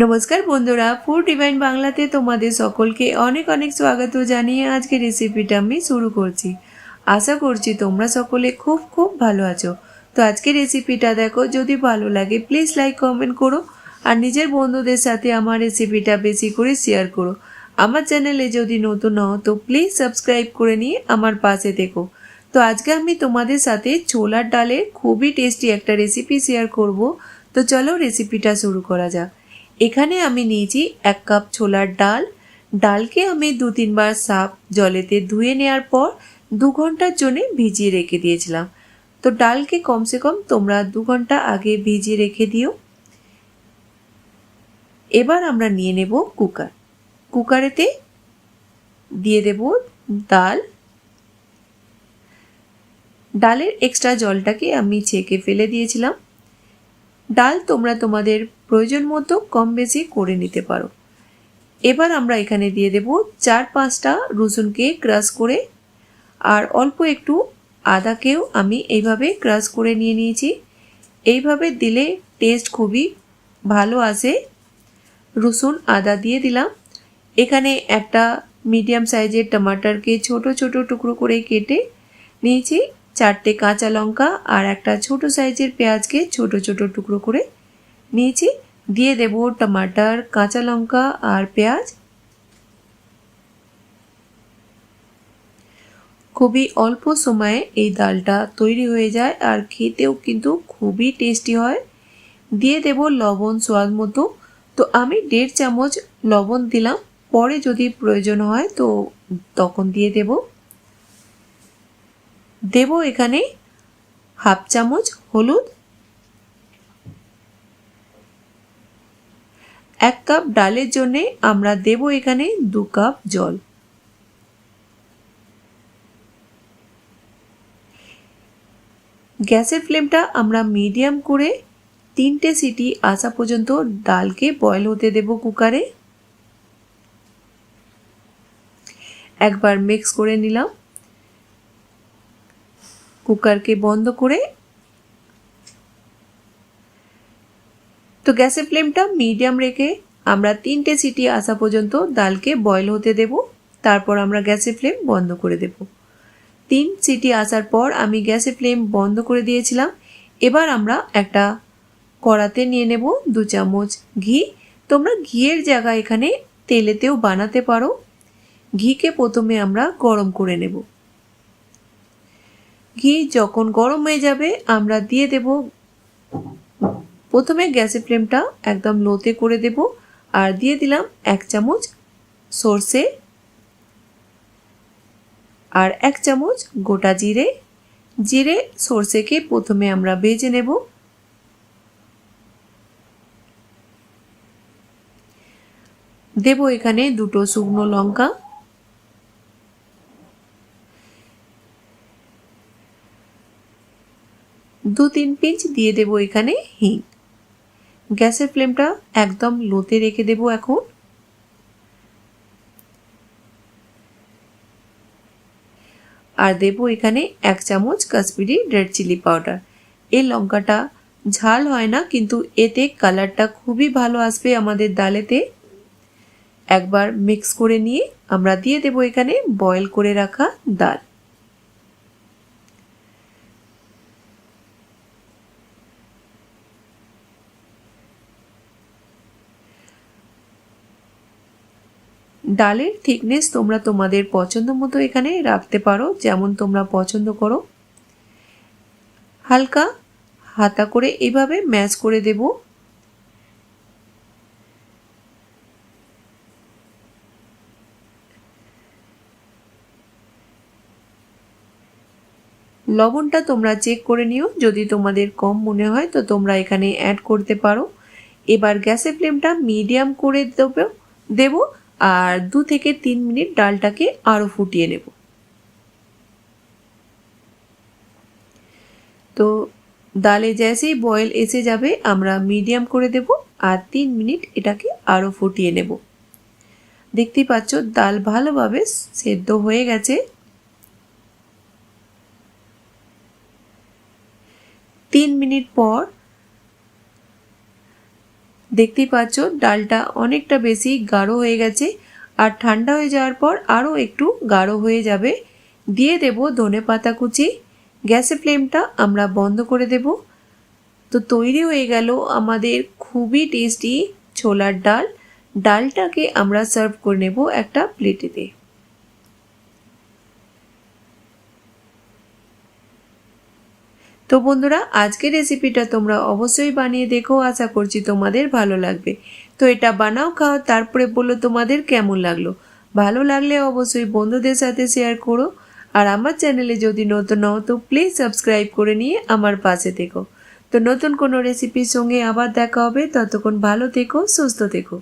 নমস্কার বন্ধুরা food divine বাংলাতে তোমাদের সকলকে অনেক অনেক স্বাগত জানিয়ে আজকে রেসিপিটা আমি শুরু করছি। আশা করছি তোমরা সকলে খুব খুব ভালো আছো। তো আজকে রেসিপিটা দেখো, যদি ভালো লাগে প্লিজ লাইক কমেন্ট করো আর নিজের বন্ধুদের সাথে আমার রেসিপিটা বেশি করে শেয়ার করো। আমার চ্যানেলে যদি নতুন হও, তো প্লিজ সাবস্ক্রাইব করে নিয়ে আমার পাশে থেকো। তো আজকে আমি তোমাদের সাথে ছোলার ডালের খুবই টেস্টি একটা রেসিপি শেয়ার করব। তো চলো রেসিপিটা শুরু করা যাক। এখানে আমি নিয়েছি এক কাপ ছোলার ডাল। ডালকে আমি দু তিনবার সাফ জলেতে ধুয়ে নেওয়ার পর দু ঘণ্টার জন্য ভিজিয়ে রেখে দিয়েছিলাম। তো ডালকে কমসে কম তোমরা দু ঘণ্টা আগে ভিজিয়ে রেখে দিও। এবার আমরা নিয়ে নেব কুকার। কুকারেতে দিয়ে দেব ডাল। ডালের এক্সট্রা জলটাকে আমি ছেঁকে ফেলে দিয়েছিলাম। ডাল তোমরা তোমাদের প্রয়োজন মতো কম বেশি করে নিতে পারো। এবার আমরা এখানে দিয়ে দেব চার পাঁচটা রসুনকে ক্রাশ করে, আর অল্প একটু আদাকেও আমি এইভাবে ক্রাশ করে নিয়ে নিয়েছি। এইভাবে দিলে টেস্ট খুবই ভালো আসে। রসুন, আদা দিয়ে দিলাম। এখানে একটা মিডিয়াম সাইজের টমাটারকে ছোট ছোট টুকরো করে কেটে নিয়েছি। চারটে কাঁচা লঙ্কা আর একটা ছোট সাইজের পেঁয়াজকে ছোট ছোট টুকরো করে নিয়েছি। দিয়ে দেব টমাটার, কাঁচা লঙ্কা আর পেঁয়াজ। খুবই অল্প সময়ে এই ডালটা তৈরি হয়ে যায় আর খেতেও কিন্তু খুবই টেস্টি হয়। দিয়ে দেব লবণ স্বাদ মতো। তো আমি দেড় চামচ লবণ দিলাম। পরে যদি প্রয়োজন হয় তো তখন দিয়ে দেব। দেব এখানে হাফ চামচ হলুদ এক কাপ ডালের জন্য আমরা দেব এখানে দু কাপ জল। গ্যাসের ফ্লেমটা আমরা মিডিয়াম করে তিনটে সিটি আসা পর্যন্ত ডালকে বয়েল হতে দেব কুকারে। একবার মিক্স করে নিলাম। কুকারকে বন্ধ করে তো গ্যাসের ফ্লেমটা মিডিয়াম রেখে আমরা তিনটে সিটি আসা পর্যন্ত ডালকে বয়েল হতে দেব, তারপর আমরা গ্যাসের ফ্লেম বন্ধ করে দেব। তিন সিটি আসার পর আমি গ্যাসের ফ্লেম বন্ধ করে দিয়েছিলাম। এবার আমরা একটা কড়াতে নিয়ে নেব দু চামচ ঘি। তোমরা ঘিয়ের জায়গা এখানে তেলেতেও বানাতে পারো। ঘিকে প্রথমে আমরা গরম করে নেব। ঘি যখন গরম হয়ে যাবে, আমরা দিয়ে দেব প্রথমে গ্যাসের ফ্লেমটা একদম লোতে করে দেব আর দিয়ে দিলাম এক চামচ সর্ষে আর এক চামচ গোটা জিরে। জিরে সর্ষেকে প্রথমে আমরা ভেজে নেব। দেব এখানে দুটো শুকনো লঙ্কা। দু তিন পিঞ্চ দিয়ে দেব এখানে হিং। গ্যাসের ফ্লেমটা একদম লোতে রেখে দেব এখন। আর দেব এখানে এক চামচ কাশ্মীরি রেড চিলি পাউডার। এই লঙ্কাটা ঝাল হয় না, কিন্তু এতে কালারটা খুবই ভালো আসবে আমাদের ডালেতে। একবার মিক্স করে নিয়ে আমরা দিয়ে দেব এখানে বয়েল করে রাখা ডাল। ডালের থিকনেস তোমরা তোমাদের পছন্দ মতো এখানে রাখতে পারো, যেমন তোমরা পছন্দ করো। হালকা হাতা করে এভাবে ম্যাচ করে দেব। লবণটা তোমরা চেক করে নিও, যদি তোমাদের কম মনে হয় তো তোমরা এখানে অ্যাড করতে পারো। এবার গ্যাসের ফ্লেমটা মিডিয়াম করে দেবো দেবো। আর দু থেকে তিন মিনিট ডালটাকে আরও ফুটিয়ে নেব। তো ডালে জেসেই বয়েল এসে যাবে, আমরা মিডিয়াম করে দেব আর তিন মিনিট এটাকে আরও ফুটিয়ে নেব। দেখতেই পাচ্ছ, ডাল ভালোভাবে সেদ্ধ হয়ে গেছে। তিন মিনিট পর দেখতেই পাচ্ছ, ডালটা অনেকটা বেশি গাঢ় হয়ে গেছে, আর ঠান্ডা হয়ে যাওয়ার পর আরও একটু গাঢ় হয়ে যাবে। দিয়ে দেব ধনে পাতা কুচি। গ্যাসের ফ্লেমটা আমরা বন্ধ করে দেব। তো তৈরি হয়ে গেল আমাদের খুবই টেস্টি ছোলার ডাল। ডালটাকে আমরা সার্ভ করে নেব একটা প্লেটেতে। তো বন্ধুরা, আজকের রেসিপিটা তোমরা অবশ্যই বানিয়ে দেখো, আশা করছি তোমাদের ভালো লাগবে। তো এটা বানাও, খাও, তারপরে বলো তোমাদের কেমন লাগল। ভালো লাগলে অবশ্যই বন্ধুদের সাথে শেয়ার করো। আর আমার চ্যানেলে যদি নতুন হও, তো প্লিজ সাবস্ক্রাইব করে নিয়ে আমার পাশে থেকো। তো নতুন কোনো রেসিপির সঙ্গে আবার দেখা হবে। ততক্ষণ ভালো থেকো, সুস্থ থেকো।